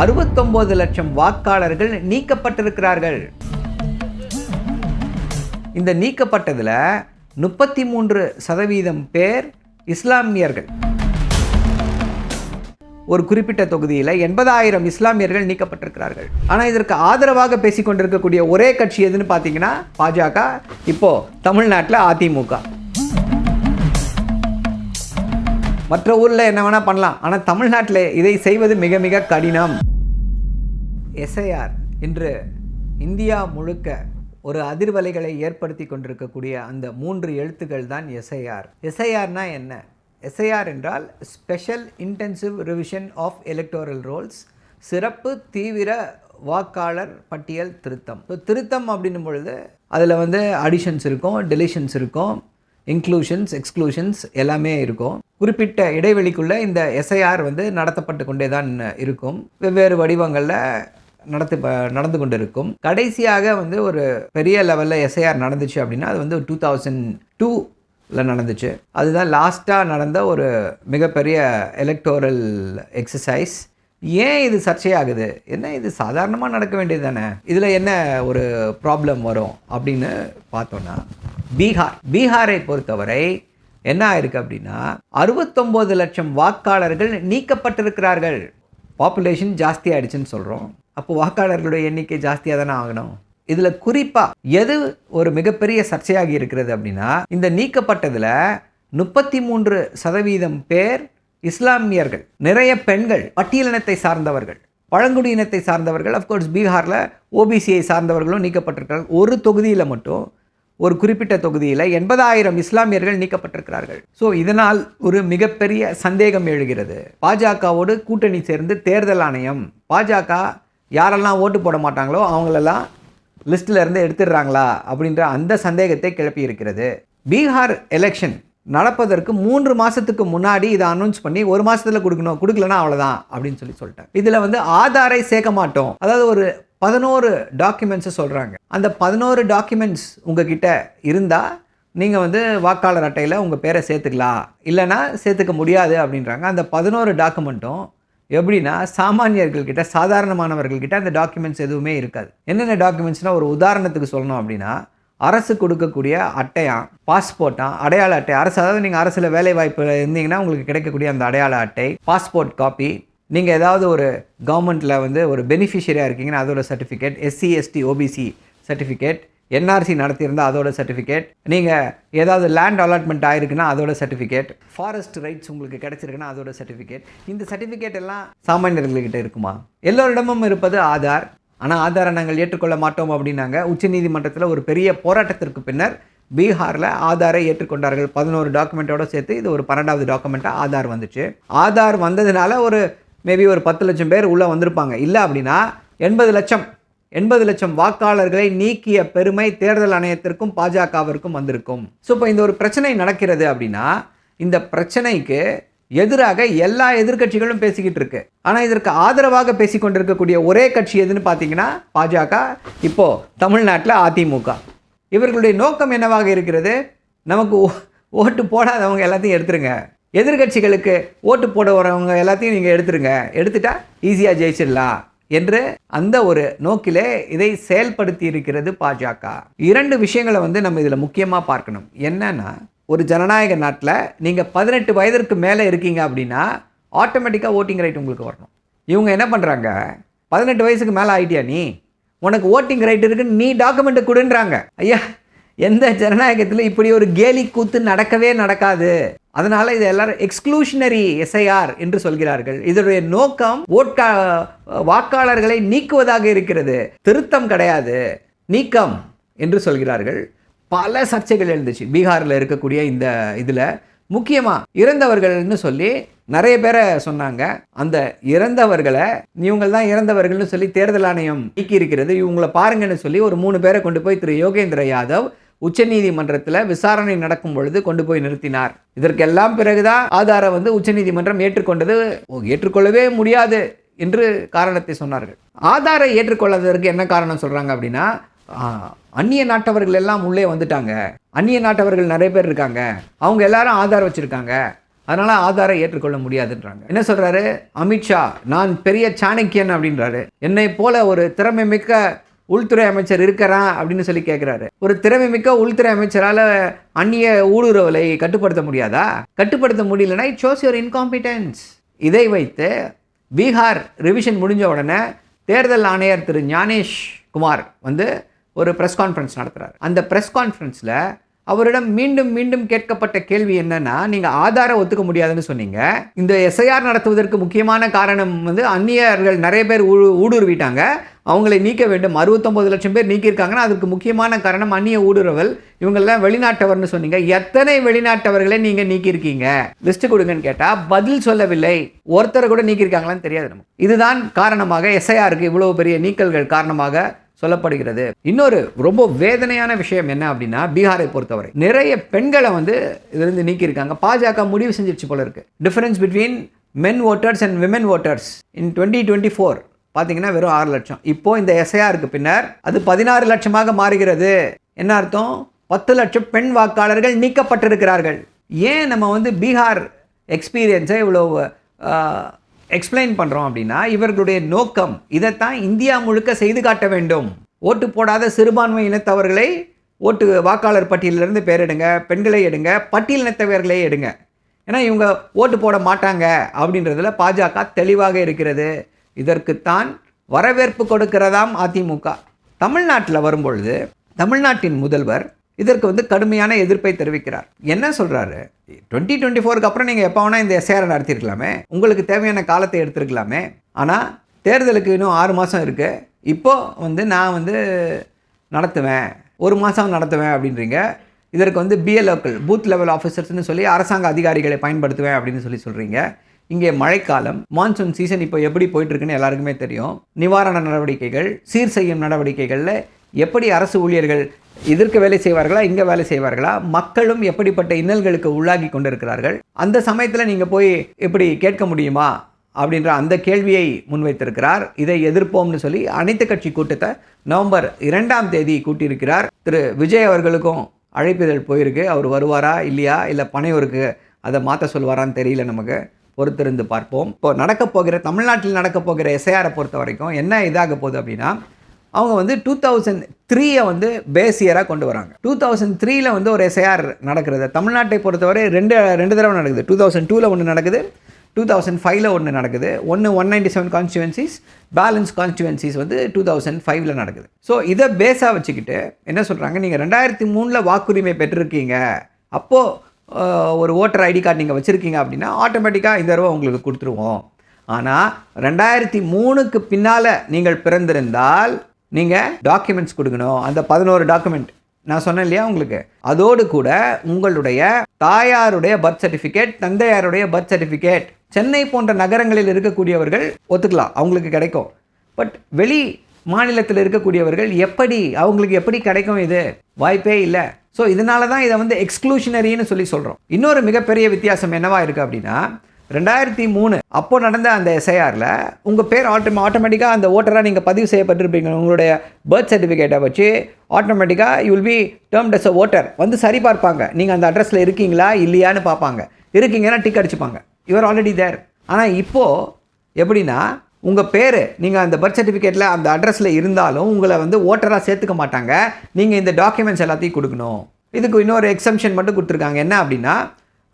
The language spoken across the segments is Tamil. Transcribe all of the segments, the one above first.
அறுபத்தொன்பது லட்சம் வாக்காளர்கள் நீக்கப்பட்டிருக்கிறார்கள். இந்த நீக்கப்பட்டதில் முப்பத்தி மூன்று சதவீதம் பேர் இஸ்லாமியர்கள். ஒரு குறிப்பிட்ட தொகுதியில் எண்பதாயிரம் இஸ்லாமியர்கள் நீக்கப்பட்டிருக்கிறார்கள். ஆனால் இதற்கு ஆதரவாக பேசிக்கொண்டிருக்கக்கூடிய ஒரே கட்சி எதுன்னு பார்த்தீங்கன்னா பாஜக இப்போ தமிழ்நாட்டில் அதிமுக. மற்ற ஊரில் என்ன வேணால் பண்ணலாம். ஆனால் தமிழ்நாட்டில் இதை செய்வது மிக மிக கடினம். எஸ்ஐஆர் இன்று இந்தியா முழுக்க ஒரு அதிர்வலைகளை ஏற்படுத்தி கொண்டிருக்கக்கூடிய அந்த மூன்று எழுத்துக்கள் தான் எஸ்ஐஆர். எஸ்ஐஆர்னா என்ன? எஸ்ஐஆர் என்றால் special intensive revision of electoral rolls சிறப்பு தீவிர வாக்காளர் பட்டியல் திருத்தம். ஸோ திருத்தம் அப்படின்னும் பொழுது அதில் வந்து அடிஷன்ஸ் இருக்கும் டெலிஷன்ஸ் இருக்கும் இன்க்ளூஷன்ஸ் எக்ஸ்க்ளூஷன்ஸ் எல்லாமே இருக்கும். குறிப்பிட்ட இடைவெளிக்குள்ளே இந்த எஸ்ஐஆர் வந்து நடத்தப்பட்டு கொண்டே தான் இருக்கும். வெவ்வேறு வடிவங்களில் நடத்து ப- நடந்து கொண்டு இருக்கும் கடைசியாக வந்து ஒரு பெரிய லெவலில் எஸ்ஐஆர் நடந்துச்சு அப்படின்னா அது வந்து டூ தௌசண்ட் டூவில் நடந்துச்சு. அதுதான் லாஸ்ட்டாக நடந்த ஒரு மிகப்பெரிய எலக்டோரல் எக்ஸசைஸ் ஏன் இது சர்ச்சையாகுது? என்ன இது சாதாரணமாக நடக்க வேண்டியது தானே? இதில் என்ன ஒரு ப்ராப்ளம் வரும் அப்படின்னு பார்த்தோன்னா பீகார். பீகாரை பொறுத்தவரை என்ன ஆயிருக்கு அப்படின்னா அறுபத்தொம்போது லட்சம் வாக்காளர்கள் நீக்கப்பட்டிருக்கிறார்கள். பாப்புலேஷன் ஜாஸ்தி ஆயிடுச்சுன்னு சொல்கிறோம் அப்போ வாக்காளர்களுடைய எண்ணிக்கை ஜாஸ்தியாக தானே ஆகணும்? இதில் குறிப்பாக எது ஒரு மிகப்பெரிய சர்ச்சையாகி இருக்கிறது அப்படின்னா இந்த நீக்கப்பட்டதில் முப்பத்தி மூன்று சதவீதம் பேர் இஸ்லாமியர்கள். நிறைய பெண்கள் பட்டியலினத்தை சார்ந்தவர்கள். பழங்குடியினத்தை சார்ந்தவர்கள் அஃப்கோர்ஸ் பீகாரில் ஓபிசியை சார்ந்தவர்களும் நீக்கப்பட்டிருக்கிறார்கள். ஒரு தொகுதியில் மட்டும் ஒரு குறிப்பிட்ட தொகுதியில் எண்பதாயிரம் இஸ்லாமியர்கள் நீக்கப்பட்டிருக்கிறார்கள். ஸோ இதனால் ஒரு மிகப்பெரிய சந்தேகம் எழுகிறது. பாஜகவோடு கூட்டணி சேர்ந்து தேர்தல் ஆணையம் பாஜக யாரெல்லாம் ஓட்டு போட மாட்டாங்களோ அவங்களெல்லாம் லிஸ்ட்டில் இருந்து எடுத்துடுறாங்களா அப்படின்ற அந்த சந்தேகத்தை கிளப்பி இருக்கிறது. பீகார் எலெக்ஷன் நடப்பதற்கு மூன்று மாதத்துக்கு முன்னாடி இதை அனௌன்ஸ் பண்ணி ஒரு மாதத்தில் கொடுக்கணும் கொடுக்கலனா அவ்வளோதான் அப்படின்னு சொல்லி சொல்லிட்டேன் இதில் வந்து ஆதாரை சேர்க்க மாட்டோம். அதாவது ஒரு பதினோரு டாக்குமெண்ட்ஸை சொல்கிறாங்க அந்த பதினோரு டாக்குமெண்ட்ஸ் உங்ககிட்ட இருந்தால் நீங்கள் வந்து வாக்காளர் அட்டையில் உங்கள் பேரை சேர்த்துக்கலாம். இல்லைனா சேர்த்துக்க முடியாது அப்படின்றாங்க. அந்த பதினோரு டாக்குமெண்ட்டும் எப்படின்னா சாமானியர்கள்கிட்ட சாதாரணமானவர்கள்கிட்ட அந்த டாக்குமெண்ட்ஸ் எதுவுமே இருக்காது. என்னென்ன டாக்குமெண்ட்ஸ்னால் ஒரு உதாரணத்துக்கு சொல்லணும் அப்படின்னா அரசு கொடுக்கக்கூடிய அட்டையாம் பாஸ்போர்ட்டாம் அடையாள அட்டை. அரசு அதாவது நீங்கள் அரசில் வேலை வாய்ப்பு இருந்தீங்கன்னா உங்களுக்கு கிடைக்கக்கூடிய அந்த அடையாள அட்டை பாஸ்போர்ட் காப்பி நீங்கள் ஏதாவது ஒரு கவர்மெண்ட்டில் வந்து ஒரு பெனிஃபிஷியரியாக இருக்கீங்கன்னா அதோட certificate S C S T O B C certificate N R C நடத்தியிருந்தால் அதோட சர்டிஃபிகேட் நீங்கள் ஏதாவது லேண்ட் அலாட்மெண்ட் ஆயிருக்குன்னா அதோட சர்டிஃபிகேட் ஃபாரஸ்ட் ரைட்ஸ் உங்களுக்கு கிடைச்சிருக்குன்னா அதோட சர்டிஃபிகேட் இந்த சர்டிஃபிகேட் எல்லாம் சாமானியர்கள்கிட்ட இருக்குமா? எல்லோரிடமும் இருப்பது ஆதார். ஆனால் ஆதாரை நாங்கள் ஏற்றுக்கொள்ள மாட்டோம் அப்படின்னாங்க. உச்சநீதிமன்றத்தில் ஒரு பெரிய போராட்டத்திற்கு பின்னர் பீகாரில் ஆதாரை ஏற்றுக்கொண்டார்கள். பதினோரு டாக்குமெண்ட்டோடு சேர்த்து இது ஒரு பன்னெண்டாவது டாக்குமெண்ட்டாக ஆதார் வந்துச்சு. ஆதார் வந்ததுனால ஒரு மேபி ஒரு பத்து லட்சம் பேர் உள்ளே வந்திருப்பாங்க. இல்லை அப்படின்னா எண்பது லட்சம் எண்பது லட்சம் வாக்காளர்களை நீக்கிய பெருமை தேர்தல் ஆணையத்திற்கும் பாஜகவிற்கும் வந்திருக்கும். ஸோ இப்போ இந்த ஒரு பிரச்சனை நடக்கிறது அப்படின்னா இந்த பிரச்சனைக்கு எதிராக எல்லா எதிர்க்கட்சிகளும் பேசிக்கிட்டு இருக்கு. ஆனால் இதற்கு ஆதரவாக பேசிக்கொண்டிருக்கக்கூடிய ஒரே கட்சி எதுன்னு பார்த்தீங்கன்னா பாஜக இப்போ தமிழ்நாட்டில் அதிமுக. இவர்களுடைய நோக்கம் என்னவாக இருக்கிறது? நமக்கு ஓ- ஓட்டு போடாதவங்க எல்லாத்தையும் எடுத்துருங்க. எதிர்க்கட்சிகளுக்கு ஓட்டு போட வரவங்க எல்லாத்தையும் நீங்கள் எடுத்துருங்க. எடுத்துட்டா ஈஸியாக ஜெயிச்சிடலாம். என்று அந்த ஒரு நோக்கிலே இதை செயல்படுத்தி இருக்கிறது பாஜக. இரண்டு விஷயங்களை வந்து நம்ம இதில் முக்கியமாக பார்க்கணும். என்னன்னா ஒரு ஜனநாயக நாட்டில் நீங்கள் பதினெட்டு வயதிற்கு மேலே இருக்கீங்க அப்படின்னா ஆட்டோமேட்டிக்காக ஓட்டிங் ரைட் உங்களுக்கு வரணும். இவங்க என்ன பண்ணுறாங்க பதினெட்டு வயசுக்கு மேலே ஆகிட்டியா நீ? உனக்கு ஓட்டிங் ரைட் இருக்குன்னு நீ டாக்குமெண்ட்டை கொடுன்றாங்க. ஐயா எந்த ஜனநாயகத்தில் இப்படி ஒரு கேலி கூத்து நடக்கவே நடக்காது. அதனால் இது எல்லாரும் எக்ஸ்க்ளூஷனரி எஸ்ஐஆர் என்று சொல்கிறார்கள். இதனுடைய நோக்கம் ஓட்கா வாக்காளர்களை நீக்குவதாக இருக்கிறது. திருத்தம் கிடையாது. நீக்கம் என்று சொல்கிறார்கள். பல சர்ச்சைகள் எழுந்துச்சு. பீகாரில் இருக்கக்கூடிய இந்த இதில் முக்கியமாக இறந்தவர்கள்னு சொல்லி நிறைய பேரை சொன்னாங்க. அந்த இறந்தவர்களை இவங்க தான் இறந்தவர்கள்னு சொல்லி தேர்தல் ஆணையம் நீக்கி இருக்கிறது இவங்களை பாருங்கன்னு சொல்லி ஒரு மூணு பேரை கொண்டு போய் திரு யோகேந்திர யாதவ் உச்சநீதிமன்றத்தில் விசாரணை நடக்கும் பொழுது கொண்டு போய் நிறுத்தினார். இதற்கெல்லாம் பிறகுதான் ஆதாரை வந்து உச்சநீதிமன்றம் ஏற்றுக்கொண்டது. ஏற்றுக்கொள்ளவே முடியாது என்று காரணத்தை சொன்னார்கள். ஆதாரை ஏற்றுக்கொள்வதற்கு என்ன காரணம் சொல்கிறாங்க அப்படின்னா அந்நிய நாட்டவர்கள் எல்லாம் உள்ளே வந்துட்டாங்க. அந்நிய நாட்டவர்கள் நிறைய பேர் இருக்காங்க. அவங்க எல்லாரும் ஆதார் வச்சுருக்காங்க. அதனால் ஆதாரை ஏற்றுக்கொள்ள முடியாதுன்றாங்க. என்ன சொல்கிறாரு அமித்ஷா நான் பெரிய சாணக்கியன் அப்படின்றாரு. என்னை போல ஒரு திறமை மிக்க உள்துறை அமைச்சர் இருக்கிறான் அப்படின்னு சொல்லி கேட்குறாரு ஒரு திறமை மிக்க உள்துறை அமைச்சரால் அந்நிய ஊடுருவலை கட்டுப்படுத்த முடியாதா? கட்டுப்படுத்த முடியலன்னா இட் ஷோஸ் யுவர் இன்காம்பிட்டன்ஸ் இதை வைத்து பீகார் ரிவிஷன் முடிஞ்ச உடனே தேர்தல் ஆணையர் திரு ஞானேஷ் குமார் வந்து ஒரு ப்ரெஸ் கான்ஃபரன்ஸ் நடத்துகிறார் அந்த ப்ரெஸ் கான்ஃபரன்ஸில் அவரிடம் மீண்டும் மீண்டும் கேட்கப்பட்ட கேள்வி என்னன்னா நீங்கள் ஆதாரம் ஒத்துக்க முடியாதுன்னு சொன்னீங்க. இந்த எஸ்ஐஆர் நடத்துவதற்கு முக்கியமான காரணம் வந்து அந்நியர்கள் நிறைய பேர் ஊடுருவிட்டாங்க. அவங்களை நீக்க வேண்டும். அறுபத்தொம்பது லட்சம் பேர் நீக்கியிருக்காங்கன்னா அதுக்கு முக்கியமான காரணம் அந்நிய ஊடுருவல். இவங்கெல்லாம் வெளிநாட்டவர்னு சொன்னீங்க. எத்தனை வெளிநாட்டவர்களை நீங்கள் நீக்கியிருக்கீங்க? லிஸ்ட் கொடுங்கன்னு கேட்டால் பதில் சொல்லவில்லை. ஒருத்தரை கூட நீக்கியிருக்காங்களான்னு தெரியாது நமக்கு. இதுதான் காரணமாக எஸ்ஐஆருக்கு இவ்வளோ பெரிய நீக்கல்கள் காரணமாக சொல்லப்படுகிறது. இன்னொரு ரொம்ப வேதனையான விஷயம் என்ன அப்படின்னா பீகாரை பொறுத்தவரை. நிறைய பெண்களை வந்து இதிலிருந்து நீக்கியிருக்காங்க. பாஜக முடிவு செஞ்சிருச்சு போல இருக்கு. Difference between men voters and women voters in twenty twenty four பார்த்தீங்கன்னா வெறும் ஆறு லட்சம். இப்போது இந்த எஸ்ஐஆருக்கு பின்னர் அது பதினாறு லட்சமாக மாறுகிறது. என்ன அர்த்தம்? பத்து லட்சம் பெண் வாக்காளர்கள் நீக்கப்பட்டிருக்கிறார்கள். ஏன் நம்ம வந்து பீகார் எக்ஸ்பீரியன்ஸை இவ்வளோ எக்ஸ்பிளைன் பண்ணுறோம் அப்படின்னா இவர்களுடைய நோக்கம் இதைத்தான் இந்தியா முழுக்க செய்து காட்ட வேண்டும். ஓட்டு போடாத சிறுபான்மை இனத்தவர்களை ஓட்டு வாக்காளர் பட்டியலிருந்து பேர் எடுங்க பெண்களை எடுங்க பட்டியல் இனத்தவர்களை எடுங்க. ஏன்னா இவங்க ஓட்டு போட மாட்டாங்க அப்படின்றதுல பாஜக தெளிவாக இருக்கிறது. இதற்குத்தான் வரவேற்பு கொடுக்கிறதாம் அதிமுக. தமிழ்நாட்டில் வரும்பொழுது தமிழ்நாட்டின் முதல்வர் இதற்கு வந்து கடுமையான எதிர்ப்பை தெரிவிக்கிறார். என்ன சொல்கிறாரு டுவெண்ட்டி டுவெண்ட்டி ஃபோருக்கு அப்புறம் நீங்கள் எப்போ வேணால் இந்த சேரை நடத்திருக்கலாமே. உங்களுக்கு தேவையான காலத்தை எடுத்துருக்கலாமே. ஆனால் தேர்தலுக்கு இன்னும் ஆறு மாதம் இருக்குது இப்போ வந்து நான் வந்து நடத்துவேன். ஒரு மாதம் நடத்துவேன் அப்படின்றீங்க. இதற்கு வந்து பிஎல்ஓக்கள் பூத் லெவல் ஆஃபீஸர்ஸ்னு சொல்லி அரசாங்க அதிகாரிகளை பயன்படுத்துவேன் அப்படின்னு சொல்லி சொல்கிறீங்க இங்கே மழைக்காலம் மான்சூன் சீசன் இப்போ எப்படி போயிட்டுருக்குன்னு எல்லாருக்குமே தெரியும். நிவாரண நடவடிக்கைகள் சீர் செய்யும் நடவடிக்கைகளில் எப்படி அரசு ஊழியர்கள் இதற்கு வேலை செய்வார்களா இங்கே வேலை செய்வார்களா மக்களும் எப்படிப்பட்ட இன்னல்களுக்கு உள்ளாகி கொண்டிருக்கிறார்கள் அந்த சமயத்தில் நீங்கள் போய் எப்படி கேட்க முடியுமா அப்படின்ற அந்த கேள்வியை முன்வைத்திருக்கிறார். இதை எதிர்ப்போம்னு சொல்லி அனைத்து கட்சி கூட்டத்தை நவம்பர் இரண்டாம் தேதி கூட்டியிருக்கிறார். திரு விஜய் அவர்களுக்கும் அழைப்பிதழ் போயிருக்கு. அவர் வருவாரா இல்லையா இல்லை பனையூருக்கு அதை மாற்ற சொல்வாரான்னு தெரியல நமக்கு. பொறுத்திருந்து பார்ப்போம். இப்போ நடக்க போகிற தமிழ்நாட்டில் நடக்க போகிற எஸ்ஐஆரை பொறுத்த வரைக்கும் என்ன இதாக போகுது அப்படின்னா அவங்க வந்து டூ தௌசண்ட் த்ரீயை வந்து பேஸ் இயராக கொண்டு வராங்க. டூ தௌசண்ட் த்ரீயில் வந்து ஒரு எஸ்ஐஆர் நடக்கிறது. தமிழ்நாட்டை பொறுத்தவரை ரெண்டு ரெண்டு தடவை நடக்குது. டூ தௌசண்ட் டூவில் ஒன்று நடக்குது. டூ தௌசண்ட் ஃபைவ்ல ஒன்று நடக்குது. ஒன்று one ninety seven constituencies balance constituencies வந்து டூ தௌசண்ட் ஃபைவ்ல நடக்குது. ஸோ இதை பேஸாக வச்சுக்கிட்டு என்ன சொல்கிறாங்க நீங்கள் ரெண்டாயிரத்தி மூணில் வாக்குரிமை பெற்றிருக்கீங்க. அப்போது ஒரு ஓட்டர் ஐடி கார்டு நீங்கள் வச்சுருக்கீங்க அப்படின்னா ஆட்டோமேட்டிக்காக இந்த தடவை உங்களுக்கு கொடுத்துருவோம். ஆனால் ரெண்டாயிரத்தி மூணுக்கு பின்னால் நீங்கள் பிறந்திருந்தால் நீங்கள் டாக்குமெண்ட்ஸ் கொடுக்கணும். அந்த பதினோரு டாக்குமெண்ட் நான் சொன்னேன் இல்லையா உங்களுக்கு? அதோடு கூட உங்களுடைய தாயாருடைய பர்த் சர்டிஃபிகேட் தந்தையாருடைய பர்த் சர்டிஃபிகேட் சென்னை போன்ற நகரங்களில் இருக்கக்கூடியவர்கள் ஒத்துக்கலாம். அவங்களுக்கு கிடைக்கும். பட் வெளி மாநிலத்தில் இருக்கக்கூடியவர்கள் எப்படி அவங்களுக்கு எப்படி கிடைக்கும் இது? வாய்ப்பே இல்லை. ஸோ இதனால தான் இதை வந்து எக்ஸ்க்ளூஷனரின்னு சொல்லி சொல்கிறோம் இன்னொரு மிகப்பெரிய வித்தியாசம் என்னவா இருக்குது அப்படின்னா ரெண்டாயிரத்தி மூணு அப்போ நடந்த அந்த எஸ்ஐஆரில் உங்கள் பேர் ஆட்டோ ஆட்டோமேட்டிக்காக அந்த ஓட்டராக நீங்கள் பதிவு செய்யப்பட்டிருப்பீங்க. உங்களுடைய பர்த் சர்டிஃபிகேட்டை வச்சு ஆட்டோமேட்டிக்காக you will be termed as a voter வந்து சரி பார்ப்பாங்க. நீங்கள் அந்த அட்ரஸில் இருக்கீங்களா இல்லையான்னு பார்ப்பாங்க. இருக்கீங்கன்னா டிக் அடிச்சுப்பாங்க. யுவர் ஆல்ரெடி தேர் ஆனால் இப்போது எப்படின்னா உங்கள் பேர் நீங்கள் அந்த பர்த் சர்டிஃபிகேட்டில் அந்த அட்ரஸில் இருந்தாலும் உங்களை வந்து ஓட்டராக சேர்த்துக்க மாட்டாங்க. நீங்கள் இந்த டாக்குமெண்ட்ஸ் எல்லாத்தையும் கொடுக்கணும். இதுக்கு இன்னொரு எக்ஸம்ஷன் மட்டும் கொடுத்துருக்காங்க. என்ன அப்படின்னா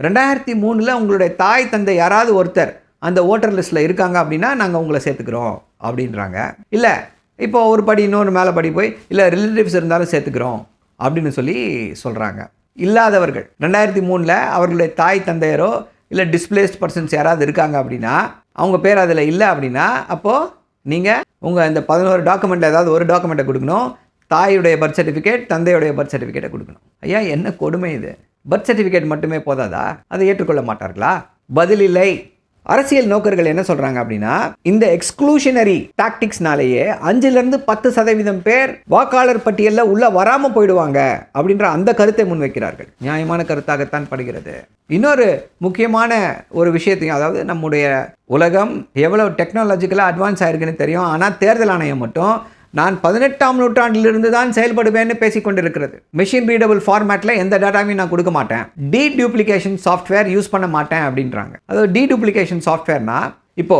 ரெண்டாயிரத்தி மூணில் உங்களுடைய தாய் தந்தை யாராவது ஒருத்தர் அந்த ஓட்டர் லிஸ்ட்டில் இருக்காங்க அப்படின்னா நாங்கள் உங்களை சேர்த்துக்கிறோம் அப்படின்றாங்க. இல்லை இப்போ ஒரு படி இன்னொரு மேலே படி போய் இல்லை ரிலேட்டிவ்ஸ் இருந்தாலும் சேர்த்துக்கிறோம் அப்படின்னு சொல்லி சொல்கிறாங்க இல்லாதவர்கள் ரெண்டாயிரத்தி மூணில் அவர்களுடைய தாய் தந்தையரோ இல்லை டிஸ்பிளேஸ்ட் பர்சன்ஸ் யாராவது இருக்காங்க அப்படின்னா அவங்க பேர் அதில் இல்லை அப்படின்னா அப்போது நீங்கள் உங்கள் இந்த பதினோரு டாக்குமெண்ட்டில் ஏதாவது ஒரு டாக்குமெண்ட்டை கொடுக்கணும். தாயுடைய பர்த் சர்டிஃபிகேட் தந்தையுடைய பர்த் சர்டிஃபிகேட்டை கொடுக்கணும். ஐயா என்ன கொடுமை இது? பர்த் சர்டிஃபிகேட் மட்டுமே போதாதா? அதை ஏற்றுக்கொள்ள மாட்டார்களா? பதில் இல்லை. அரசியல் நோக்கர்கள் என்ன சொல்றாங்க அப்படின்னா இந்த எக்ஸ்க்ளூஷனரி டாக்டிக்ஸ்னாலேயே அஞ்சுலேருந்து பத்து சதவீதம் பேர் வாக்காளர் பட்டியலில் உள்ள வராம போயிடுவாங்க அப்படின்ற அந்த கருத்தை முன்வைக்கிறார்கள். நியாயமான கருத்தாகத்தான் படுகிறது. இன்னொரு முக்கியமான ஒரு விஷயத்தையும் அதாவது நம்முடைய உலகம் எவ்வளவு டெக்னாலஜிக்கலாக அட்வான்ஸ் ஆயிருக்குன்னு தெரியும். ஆனால் தேர்தல் ஆணையம் மட்டும் நான் பதினெட்டாம் நூற்றாண்டிலிருந்து தான் செயல்படுவேன்னு பேசிக்கொண்டிருக்கிறது. மிஷின் ரீடபிள் ஃபார்மேட்டில் எந்த டேட்டாவையும் நான் கொடுக்க மாட்டேன். டி டூப்ளிகேஷன் சாஃப்ட்வேர் யூஸ் பண்ண மாட்டேன் அப்படின்றாங்க. அதாவது டி டூப்ளிகேஷன் சாஃப்ட்வேர்னா இப்போ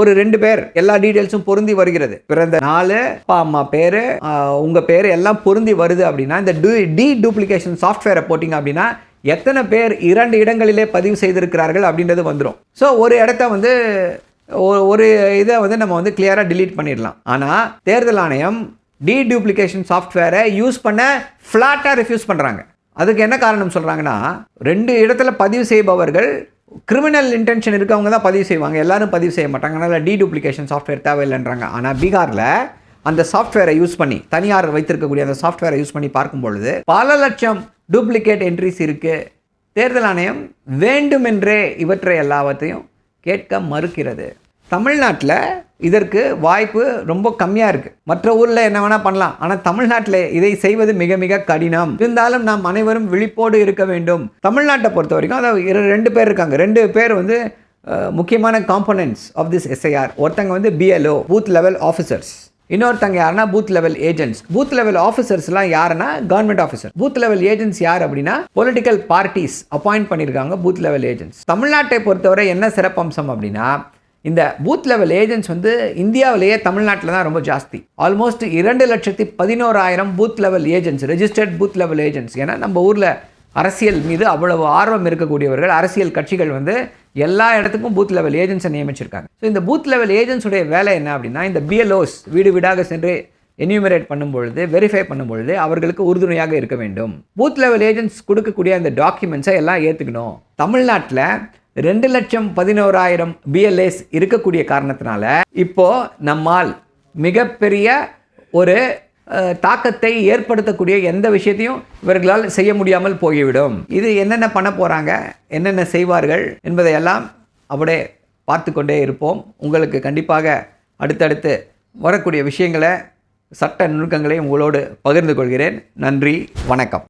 ஒரு ரெண்டு பேர் எல்லா டீட்டெயில்ஸும் பொருந்தி வருகிறது. பிறந்த நாலு அப்பா அம்மா பேர் உங்கள் பேர் எல்லாம் பொருந்தி வருது அப்படின்னா இந்த டூ டி டூப்ளிகேஷன் சாஃப்ட்வேரை போட்டிங்க அப்படின்னா எத்தனை பேர் இரண்டு இடங்களிலே பதிவு செய்திருக்கிறார்கள் அப்படின்றது வந்துடும் ஸோ ஒரு இடத்த வந்து ஒரு இதை வந்து நம்ம வந்து கிளியராக டிலீட் பண்ணிடலாம். ஆனால் தேர்தல் ஆணையம் டிடூப்ளிகேஷன் சாஃப்ட்வேரை யூஸ் பண்ண ஃப்ளாட்டாக ரெஃப்யூஸ் பண்ணுறாங்க அதுக்கு என்ன காரணம் சொல்கிறாங்கன்னா ரெண்டு இடத்துல பதிவு செய்பவர்கள் கிரிமினல் இன்டென்ஷன் இருக்கவங்க தான் பதிவு செய்வாங்க. எல்லாரும் பதிவு செய்ய மாட்டாங்க. அதனால் டி டூப்ளிகேஷன் சாஃப்ட்வேர் தேவையில்லைன்றாங்க. ஆனால் பீகாரில் அந்த சாஃப்ட்வேரை யூஸ் பண்ணி தனியார் வைத்திருக்கக்கூடிய அந்த சாஃப்ட்வேரை யூஸ் பண்ணி பார்க்கும் பொழுது பல லட்சம் டூப்ளிகேட் என்ட்ரிஸ் இருக்குது தேர்தல் ஆணையம் வேண்டுமென்றே இவற்றை எல்லாவற்றையும் கேட்க மறுக்கிறது. தமிழ்நாட்டில் இதற்கு வாய்ப்பு ரொம்ப கம்மியாக இருக்குது மற்ற ஊரில் என்ன வேணால் பண்ணலாம். ஆனால் தமிழ்நாட்டில் இதை செய்வது மிக மிக கடினம். இருந்தாலும் நாம் அனைவரும் விழிப்போடு இருக்க வேண்டும். தமிழ்நாட்டை பொறுத்த வரைக்கும் அதாவது இரு- ரெண்டு பேர் இருக்காங்க. ரெண்டு பேர் வந்து முக்கியமான காம்பனன்ட்ஸ் ஆஃப் திஸ் எஸ்ஐஆர் ஒருத்தங்க வந்து பிஎல்ஓ பூத் லெவல் ஆஃபீஸர்ஸ் இன்னொருத்தங்க யாருன்னா booth level agents booth level ஆஃபீஸர்ஸ்லாம் யாருன்னா government officer booth level agents யார் அப்படின்னா பொலிட்டிக்கல் பார்ட்டிஸ் அப்பாயிண்ட் பண்ணியிருக்காங்க பூத் லெவல் ஏஜென்ட்ஸ் தமிழ்நாட்டை பொறுத்தவரை என்ன சிறப்பம்சம் அப்படின்னா இந்த பூத் லெவல் ஏஜென்ட்ஸ் வந்து இந்தியாவிலேயே தமிழ்நாட்டில் தான் ரொம்ப ஜாஸ்தி. ஆல்மோஸ்ட் இரண்டு லட்சத்தி பதினோராயிரம் booth level agents registered booth level agents ஏன்னா நம்ம ஊரில் அரசியல் மீது அவ்வளவு ஆர்வம் இருக்கக்கூடியவர்கள் அரசியல் கட்சிகள் வந்து எல்லா இடத்துக்கும் பூத் லெவல் ஏஜென்ட்ஸை நியமிச்சிருக்காங்க. ஸோ இந்த பூத் லெவல் ஏஜென்ட்ஸுடைய வேலை என்ன அப்படின்னா இந்த பிஎல்ஓஸ் வீடு வீடாக சென்று என்யூமரேட் பண்ணும் பொழுது வெரிஃபை பண்ணும் பொழுது அவர்களுக்கு உறுதுணையாக இருக்க வேண்டும். பூத் லெவல் ஏஜென்ட்ஸ் கொடுக்கக்கூடிய அந்த டாக்குமெண்ட்ஸை எல்லாம் ஏற்றுக்கணும் தமிழ்நாட்டில் ரெண்டு லட்சம் பதினோராயிரம் பிஎல்ஏஸ் இருக்கக்கூடிய காரணத்தினால இப்போ நம்மால் மிகப்பெரிய ஒரு தாக்கத்தை ஏற்படுத்தக்கூடிய எந்த விஷயத்தையும் இவர்களால் செய்ய முடியாமல் போய்விடும். இது என்னென்ன பண்ண போகிறாங்க என்னென்ன செய்வார்கள்? என்பதையெல்லாம் அப்படியே பார்த்து கொண்டே இருப்போம். உங்களுக்கு கண்டிப்பாக அடுத்தடுத்து வரக்கூடிய விஷயங்களை சட்ட நுணுக்கங்களை உங்களோடு பகிர்ந்து கொள்கிறேன். நன்றி வணக்கம்.